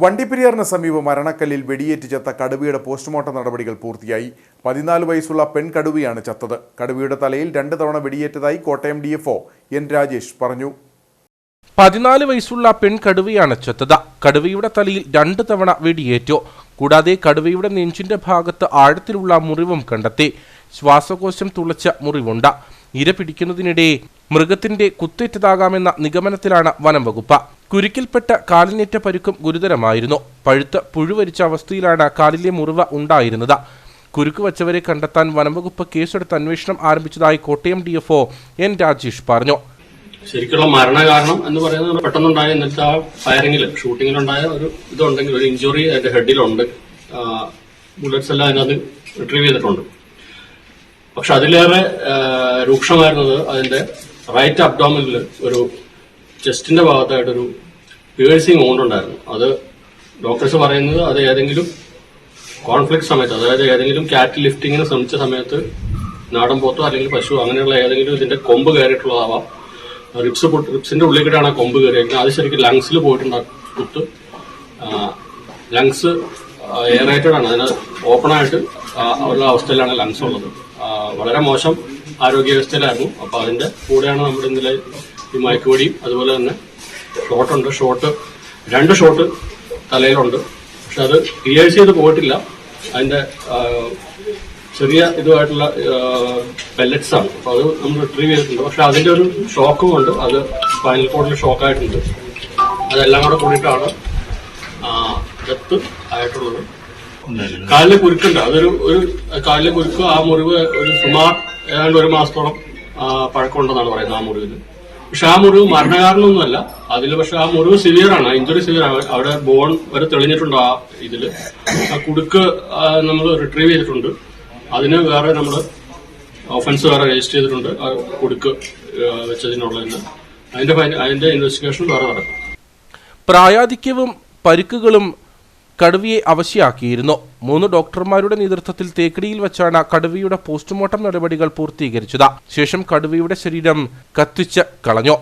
വണ്ടിപ്പെരിയാറിന് സമീപം മരണക്കല്ലിൽ വെടിയേറ്റ് ചത്ത കടുവയുടെ പോസ്റ്റ്മോർട്ടം നടപടികൾ പൂർത്തിയായി. പതിനാല് വയസ്സുള്ള പെൺകടുവയാണ് ചത്തത്. കടുവയുടെ തലയിൽ രണ്ട് തവണ വെടിയേറ്റതായി കോട്ടയം ഡി എൻ രാജേഷ് പറഞ്ഞു. പതിനാല് വയസ്സുള്ള പെൺകടുവയാണ് ചത്തത്. കടുവയുടെ തലയിൽ രണ്ട് തവണ വെടിയേറ്റു. കൂടാതെ കടുവയുടെ നെഞ്ചിന്റെ ഭാഗത്ത് ആഴത്തിലുള്ള മുറിവും കണ്ടെത്തി. ശ്വാസകോശം തുളച്ച മുറിവുണ്ട്. ഇര പിടിക്കുന്നതിനിടെ മൃഗത്തിന്റെ കുത്തേറ്റതാകാമെന്ന നിഗമനത്തിലാണ് വനം വകുപ്പ്. കുരുക്കിൽപ്പെട്ട കാലിനേറ്റ പരുക്കും ഗുരുതരമായിരുന്നു. പഴുത്ത് പുഴുവരിച്ച അവസ്ഥയിലാണ് കാലിലെ മുറിവ് ഉണ്ടായിരുന്നത്. കുരുക്ക് വച്ചവരെ കണ്ടെത്താൻ വനംവകുപ്പ് കേസെടുത്ത് അന്വേഷണം ആരംഭിച്ചതായി കോട്ടയം ഡി എൻ രാജേഷ് പറഞ്ഞു. ശരിക്കുള്ള മരണകാരണം എന്ന് പറയുന്നത് പെട്ടെന്നുണ്ടായ ഇന്നത്തെ ആ ഫയറിംഗിൽ ഷൂട്ടിങ്ങിലുണ്ടായ ഒരു ഇതുണ്ടെങ്കിൽ ഒരു ഇഞ്ചുറി അതിന്റെ ഹെഡിലുണ്ട്. ബുള്ളറ്റ്സ് എല്ലാം അതിനകത്ത് റിട്രീവ് ചെയ്തിട്ടുണ്ട്. പക്ഷെ അതിലേറെ രൂക്ഷമായിരുന്നത് അതിന്റെ റൈറ്റ് അബ്ഡോമിനിൽ ഒരു ചെസ്റ്റിന്റെ ഭാഗത്തായിട്ടൊരു പേഴ്സിങ് ഉണ്ടായിരുന്നു. അത് ഡോക്ടേഴ്സ് പറയുന്നത് അത് ഏതെങ്കിലും കോൺഫ്ലിക്ട് സമയത്ത് അതായത് ഏതെങ്കിലും കാറ്റ് ലിഫ്റ്റിങ്ങിന് ശ്രമിച്ച സമയത്ത് നാടൻ പോത്തോ അല്ലെങ്കിൽ പശു അങ്ങനെയുള്ള ഏതെങ്കിലും ഇതിന്റെ കൊമ്പ് കയറിയിട്ടുള്ളതാവാം. റിപ്സ് പൊട്ട് റിപ്സിന്റെ ഉള്ളിലേക്കിട്ടാണ് ആ കൊമ്പ് കയറിയിരിക്കുന്നത്. അത് ശരിക്കും ലങ്സിൽ പോയിട്ടുണ്ട് കുത്ത്. ലങ്സ് എയറേറ്റഡ് ആണ്. അതിന് ആ, ഉള്ള അവസ്ഥയിലാണ് ലങ്സ് ഉള്ളത്. വളരെ മോശം ആരോഗ്യവ്യവസ്ഥയിലായിരുന്നു അപ്പൊ അതിന്റെ കൂടെയാണ് നമ്മുടെ ഇന്നലെ ഈ മയക്കുപൊടിയും അതുപോലെ തന്നെ ഷോട്ടുണ്ട് ഷോട്ട് രണ്ട് ഷോട്ട് തലയിലുണ്ട്. പക്ഷെ അത് ക്ലിയർ ചെയ്ത് പോയിട്ടില്ല. അതിന്റെ ചെറിയ ഇതുമായിട്ടുള്ള പെല്ലറ്റ്സ് ആണ്. അപ്പൊ അത് നമ്മൾ റിട്രീവ് ചെയ്തിട്ടുണ്ട്. പക്ഷെ അതിന്റെ ഒരു ഷോക്കും ഉണ്ട്. അത് സ്പൈനൽ കോഡിൽ ഷോക്കായിട്ടുണ്ട് അതെല്ലാം കൂടെ കൂടിയിട്ടാണ് ഡെത്ത് ആയിട്ടുള്ളത്. കാലിലെ കുരുക്കുണ്ട്. അതൊരു ഒരു കാലിലെ കുരുക്ക് ആ മുറിവ് ഒരു സുമാർ ഏതാണ്ട് ഒരു മാസത്തോളം പഴക്കമുണ്ടെന്നാണ് പറയുന്നത് ആ മുറിവിന് പക്ഷെ ആ മുറിവ് മരണകാരണമൊന്നുമല്ല. അതിൽ പക്ഷെ ആ മുറിവ് സിവിയർ ആണ്. ഇഞ്ചുറി സിവിയർ ആണ്. അവിടെ ബോൺ വരെ തെളിഞ്ഞിട്ടുണ്ട് ആ ഇതിൽ. ആ കുടുക്ക് നമ്മൾ റിട്രീവ് ചെയ്തിട്ടുണ്ട്. അതിന് വേറെ നമ്മൾ ഒഫൻസ് വേറെ രജിസ്റ്റർ ചെയ്തിട്ടുണ്ട്. ആ കുടുക്ക് വെച്ചതിനുള്ള അതിന്റെ അതിന്റെ ഇൻവെസ്റ്റിഗേഷൻ വേറെ നടക്കും. പ്രായാധിക്യവും പരുക്കുകളും കടുവയെ അവശയാക്കിയിരുന്നു. മൂന്ന് ഡോക്ടർമാരുടെ നേതൃത്വത്തിൽ തേക്കടിയിൽ വെച്ചാണ് കടുവയുടെ പോസ്റ്റ്മോർട്ടം നടപടികൾ പൂർത്തീകരിച്ചത്. ശേഷം കടുവയുടെ ശരീരം കത്തിച്ച് കളഞ്ഞു.